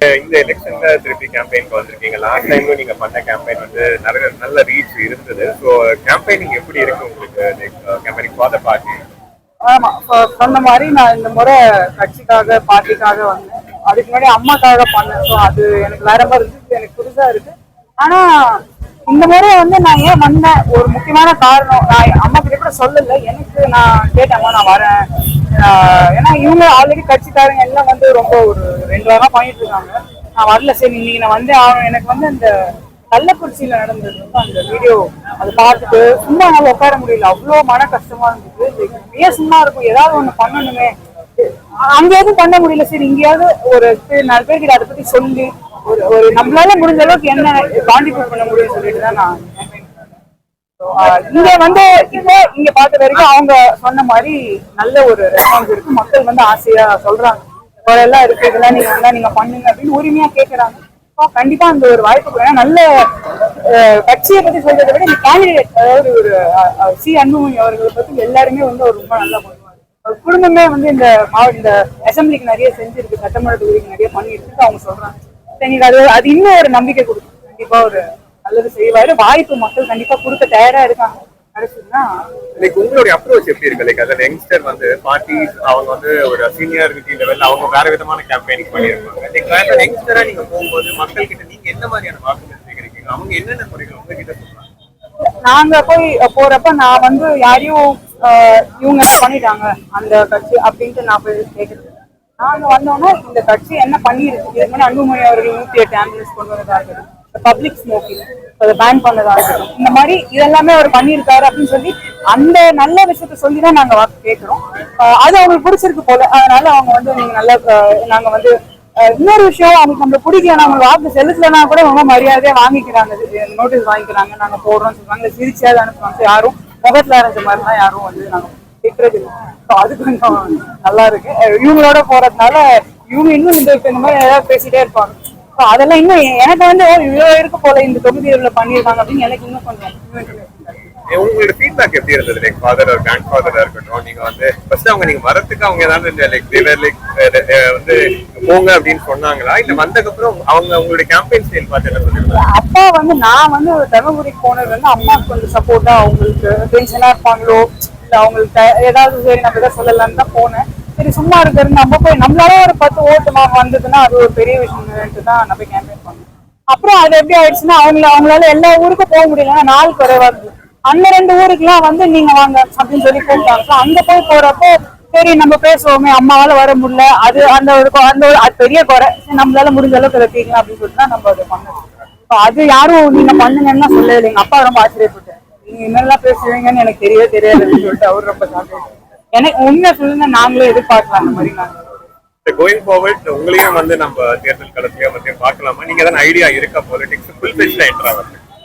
இந்த எலெக்ஷன்ல திருப்பி கேம்பெயினுக்கு வந்திருக்கீங்க. லாஸ்ட் டைமும் நீங்க பண்ண கேம்பெயின் வந்து நிறைய நல்ல ரீச் இருந்தது. ஸோ கேம்பெயினிங் எப்படி இருக்கு உங்களுக்கு? கேம்பெயினிங் ஃபார் த பார்ட்டி ஆமா சொன்ன மாதிரி நான் இந்த முறை கட்சிக்காக பார்ட்டிக்காக வந்தேன். அதுக்கு முன்னாடி அம்மாக்காக பண்ணேன். ஸோ அது எனக்கு வேற மாதிரி இருந்துச்சு. எனக்கு புதுசா இருக்கு. ஆனா இந்த முறை வந்து நான் ஏன் வந்தேன்? ஒரு முக்கியமான காரணம். நான் அம்மா கிட்ட கூட சொல்லல. எனக்கு நான் கேட்டேன் நான் வரேன். ஏன்னா இவங்க ஆல்ரெடி கட்சிக்காரங்க எல்லாம் வந்து ரொம்ப ஒரு ரெண்டு வாரம் பண்ணிட்டு இருக்காங்க. நான் வரல. சரி இன்னைக்கு நான் வந்து ஆகணும். எனக்கு வந்து அந்த கள்ளக்குறிச்சியில நடந்தது வந்து அந்த வீடியோ அது பார்த்துட்டு சும்மா என்னால் உட்கார முடியல. அவ்வளோ மன கஷ்டமா இருந்தது. ஏன் சும்மா இருக்கும். ஏதாவது ஒன்று பண்ணணுமே. அங்கேயாவது எதுவும் பண்ண முடியல. சரி இங்கேயாவது ஒரு நாலு பேர்கிட்ட அதை பத்தி சொல்லி. ஒரு ஒரு நம்மளால முடிஞ்ச அளவுக்கு என்ன கான்ட்ரிபியூட் பண்ண முடியும்னு சொல்லிட்டு தான் நான் இங்க வந்து இப்போ இங்க பார்த்த வரைக்கும் அவங்க சொன்ன மாதிரி நல்ல ஒரு ரெஸ்பான்ஸ் இருக்கு. மக்கள் வந்து ஆசையா சொல்றாங்க. குறை எல்லாம் இருக்கு இதெல்லாம் நீங்க வந்தா நீங்க பண்ணுங்க அப்படின்னு உரிமையா கேக்குறாங்க. So, கண்டிப்பா அந்த ஒரு வாய்ப்பு வேணும் நல்ல கட்சியை பத்தி சொல்றதை விட இந்த கேண்டிடேட் அதாவது ஒரு சி அன்புமணி அவர்களை பத்தி எல்லாருமே வந்து ஒரு ரொம்ப நல்லா பண்ணுவாங்க குடும்பமே வந்து இந்த மாவட்ட இந்த அசம்பிளிக்கு நிறைய செஞ்சிருக்கு சட்டமன்ற தொகுதிக்கு நிறைய பண்ணிட்டு அவங்க சொல்றாங்க. எனக்கு அது அது இன்னும் ஒரு நம்பிக்கை கொடுக்கும். கண்டிப்பா ஒரு நல்லது செய்வாரு. வாய்ப்பு மக்கள் கண்டிப்பா கொடுக்க தயாரா இருக்காங்க. லைக் உங்களுடைய அப்ரோச் எப்படி இருக்கு? லைக் அதில் யங்ஸ்டர் வந்து பார்ட்டிஸ் அவங்க வந்து ஒரு சீனியாரிட்டி லெவல்ல அவங்க வேற விதமான கேம்பெயினிங் பண்ணியிருப்பாங்க லைக் வேற யங்ஸ்டரா நீங்க போகும்போது மக்கள் கிட்ட நீங்க என்ன மாதிரியான வாக்குகள் சேகரிக்கீங்க அவங்க என்னென்ன முறைகள் உங்ககிட்ட சொல்றாங்க? நாங்க போய் போறப்ப நான் வந்து யாரையும் இவங்க பண்ணிட்டாங்க. அந்த கட்சி அப்படின்ட்டு நான் போய் கேட்கறது நாங்க வந்தோம்னா இந்த கட்சி என்ன பண்ணிருக்கு? இதுக்கு முன்னாடி அன்புமணி அவர்கள் நூத்தி எட்டு ஆம்புலன்ஸ் கொண்டு வந்ததா இருக்கட்டும் பப்ளிக் ஸ்மோக்கிங் அதை பேன் பண்ணதா இருக்கட்டும் இந்த மாதிரி இதெல்லாமே அவர் பண்ணியிருக்காரு அப்படின்னு சொல்லி அந்த நல்ல விஷயத்த சொல்லி தான் நாங்க வாக்கு கேட்கிறோம். அது அவங்களுக்கு பிடிச்சிருக்கு போல. அதனால அவங்க வந்து நீங்க நல்லா நாங்க வந்து இன்னொரு விஷயம் அவங்களுக்கு நம்ம பிடிக்கல நம்ம வாக்கு செலுத்தலைன்னா கூட ரொம்ப மரியாதையா வாங்கிக்கிறாங்க. நோட்டீஸ் வாங்கிக்கிறாங்க. நாங்க போடுறோம்னு சொல்றாங்க சிரிச்சியாவது அனுப்புவாங்க. யாரும் முகத்துல அரைஞ்ச மாதிரிலாம் யாரும் வந்து நாங்க திட்டுறது அது கொஞ்சம் நல்லா இருக்கு. இவங்களோட போறதுனால இவங்க இன்னும் இந்த இந்த மாதிரி ஏதாவது பேசிட்டே இருப்பாங்க. So அதெல்லாம் இன்னும் எனக்கு வந்து ஓ, இவ்வளவு இருக்கு போல இந்த தொகுதி இவ்வளவு பண்ணியிருக்காங்க அப்படின்னு எனக்கு இன்னும் கொஞ்சம் உங்களோட ஃபீட்பேக் எப்படி இருந்தது? லைக் ஃபாதர் ஒரு கிராண்ட் ஃபாதரா இருக்கட்டும் நீங்க வந்து ஃபர்ஸ்ட் அவங்க நீங்க வரதுக்கு அவங்க ஏதாவது லைக் தேவர் லைக் வந்து போங்க அப்படின்னு சொன்னாங்களா? இல்ல வந்ததுக்கப்புறம் அவங்க உங்களுடைய கேம்பெயின் ஸ்டைல் பார்த்து என்ன சொல்லிருக்காங்க அப்பா வந்து நான் வந்து தருமபுரிக்கு போனது வந்து அம்மாவுக்கு கொஞ்சம் சப்போர்ட்டா அவங்களுக்கு டென்ஷனா இருப்பாங்களோ? இல்லை அவங்களுக்கு ஏதாவது சரி நம்ம எதாவது சொல்லலாம்னு தான் போனேன். சரி சும்மா இருக்கிறது நம்ம போய் நம்மளால ஒரு பத்து ஓட்டு மார்க் வந்ததுன்னா அது ஒரு பெரிய விஷயம் தான் நம்ம கேம்பெயின் பண்ணோம் அப்புறம் அது எப்படி ஆயிடுச்சுன்னா அவங்கள அவங்களால எல்லா ஊருக்கும் போக முடியலன்னா நாள் குறைவா இருந்தது. அந்த ரெண்டு ஊருக்குலாம் வந்து நீங்க வாங்க அப்படின்னு சொல்லி கூப்பிட்டாங்க அங்க போய் போறப்போ சரி நம்ம பேசுவோமே அம்மாவால வர முடியல. அது அந்த ஒரு அந்த ஒரு அது பெரிய குறை. நம்மளால முடிஞ்ச அளவுக்கு வைக்கலாம் அப்படின்னு சொல்லிட்டு தான் நம்ம அதை பண்ணோம் அது யாரும் நீங்க பண்ணுங்கன்னா சொல்லல எங்க அப்பா ரொம்ப ஆச்சரியப்பட்டார் நீங்க என்னெல்லாம் பேசுவீங்கன்னு எனக்கு தெரியவே தெரியாது அப்படின்னு சொல்லிட்டு அவர் ரொம்ப சாப்பிட்டு எனக்கு உண்மை சொல்லுங்க நாங்களே எதிர்பார்க்கலாம் அந்த மாதிரி நாங்க. கோயிங் ஃபார்வர்ட் உங்களையும் வந்து நம்ம தேர்தல் களத்திலேயே வந்து பார்க்கலாமா? நீங்க தான் ஐடியா இருக்கா பாலிடிக்ஸ் ஃபுல் பேஜ்ல என்ட்ரா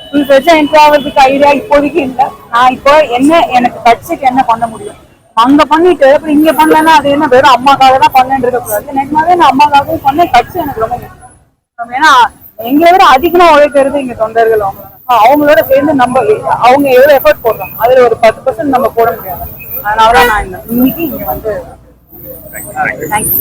ஃபுல் பெருசா என்ட்ரி ஆகிறதுக்கு ஐடியா இப்போதைக்கு இல்லை. நான் இப்போ என்ன எனக்கு கட்சிக்கு என்ன பண்ண முடியும்? அங்க பண்ணிட்டு அப்புறம் இங்க பண்ணலன்னா அது என்ன வெறும் அம்மாக்காக தான் பண்ணேன் இருக்கக்கூடாது. நிஜமாவே நான் அம்மாக்காகவும் பண்ணேன் கட்சி எனக்கு ரொம்ப ஏன்னா எங்களை விட அதிகமா உழைக்கிறது இங்க தொண்டர்கள் அவங்க. அவங்களோட சேர்ந்து நம்ம அவங்க எவ்வளவு எஃபர்ட் போடுறாங்க? அதுல ஒரு பத்து பர்சன்ட் நம்ம போட முடியாது. அதனால தான் நான் இன்னைக்கு இங்க வந்து தேங்க்யூ